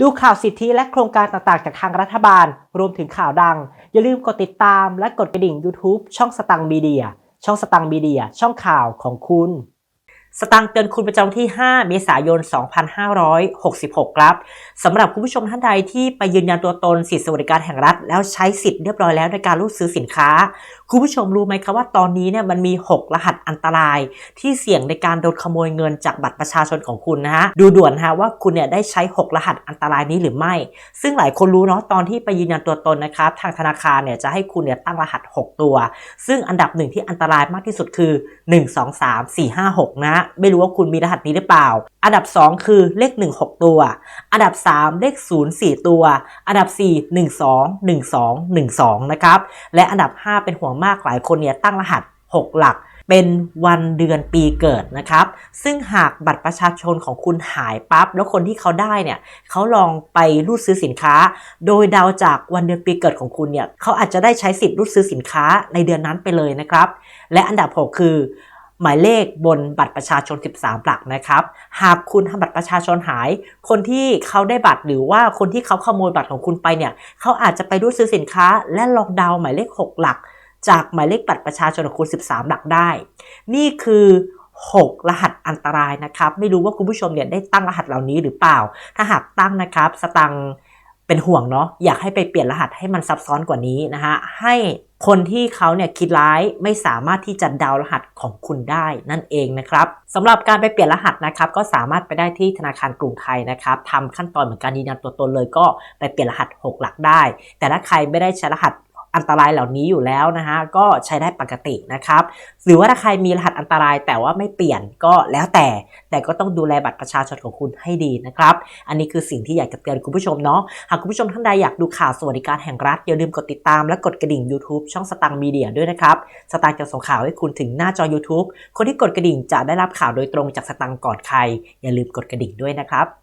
ดูข่าวสิทธิและโครงการต่างๆ จากทางรัฐบาล รวมถึงข่าวดัง อย่าลืมกดติดตามและกดกระดิ่ง YouTube ช่องสตังมีเดีย ช่องสตังมีเดีย ช่องข่าวของคุณ สตังเตือนคุณประจำที่ 5 เมษายน 2566 ครับสำหรับคุณผู้ชมท่านใดที่ไปยืนยันตัวตนสิทธิสวัสดิการแห่งรัฐ แล้วใช้สิทธิ์เรียบร้อยแล้วในการรูดซื้อสินค้าคุณผู้ชมรู้ไหมครับว่าตอนนี้เนี่ยมันมี 6 รหัสอันตราย ที่เสี่ยงในการโดนขโมยเงินจากบัตรประชาชนของคุณนะฮะดูด่วนฮะว่าคุณเนี่ยได้ใช้ 6 รหัสอันตรายนี้หรือไม่ ซึ่งหลายคนรู้เนาะตอนที่ไปยืนยันตัวตนนะครับทางธนาคารเนี่ยจะให้คุณเนี่ยตั้งรหัส 6 ตัว ซึ่งอันดับหนึ่งที่อันตรายมากที่สุดคือ 1 2 3 4 5 6 นะ ไม่รู้ว่าคุณมีรหัสนี้หรือเปล่า อันดับ 2 คือเลข 1 6 ตัว อันดับ 3 เลข 0 4 ตัว อันดับ 4 1 2 1 2 1 2 นะครับและอันดับ 5 เป็นห่วงมากหลายคนเนี่ยตั้งรหัส 6 หลัก เป็นวันเดือนปีเกิดนะครับ ซึ่งหากบัตรประชาชนของคุณหายปั๊บแล้วคนที่เขาได้เนี่ยเขาลองไปรูดซื้อสินค้า โดยเดาจากวันเดือนปีเกิดของคุณเนี่ยเขาอาจจะได้ใช้สิทธิ์รูดซื้อสินค้าในเดือนนั้นไปเลยนะครับ และอันดับ 6 คือหมายเลขบนบัตรประชาชน 13 หลักนะครับ หากคุณทำบัตรประชาชนหาย คนที่เขาได้บัตรหรือว่าคนที่เขาขโมยบัตรของคุณไปเนี่ย เขาอาจจะไปรูดซื้อสินค้าและลองเดาหมายเลข 6 หลัก จากหมายเลขบัตรประชาชนของคุณ 13 หลักได้ นี่คือ 6 รหัสอันตรายนะครับ ไม่รู้ว่าคุณผู้ชมเนี่ยได้ตั้งรหัสเหล่านี้หรือเปล่า ถ้าหากตั้งนะครับ สตังเป็นห่วงเนาะ อยากให้ไปเปลี่ยนรหัสให้มันซับซ้อนกว่านี้นะฮะ ให้คนที่เขาเนี่ยคิดร้ายไม่สามารถที่จะเดารหัสของคุณได้นั่นเองนะครับสำหรับการไปเปลี่ยนรหัสนะครับก็สามารถไปได้ที่ธนาคารกรุงไทยนะครับทำขั้นตอนเหมือนการยืนยันตัวตนเลยก็ไปเปลี่ยนรหัส 6 หลักได้ แต่ถ้าใครไม่ได้ใช้รหัส อันตรายเหล่านี้อยู่แล้วนะฮะก็ใช้ได้ปกตินะครับ หรือว่าถ้าใครมีรหัสอันตรายแต่ว่าไม่เปลี่ยนก็แล้วแต่ แต่ก็ต้องดูแลบัตรประชาชนของคุณให้ดีนะครับ อันนี้คือสิ่งที่อยากจะเตือนคุณผู้ชมเนาะหากคุณผู้ชมท่านใดอยากดูข่าวสวัสดิการแห่งรัฐอย่าลืมกดติดตามและกดกระดิ่ง YouTube ช่องสตังมีเดียด้วยนะครับสตังจะส่งข่าวให้คุณถึงหน้าจอ YouTube คนที่กดกระดิ่งจะได้รับข่าวโดยตรงจากสตังก่อนใคร อย่าลืมกดกระดิ่งด้วยนะครับ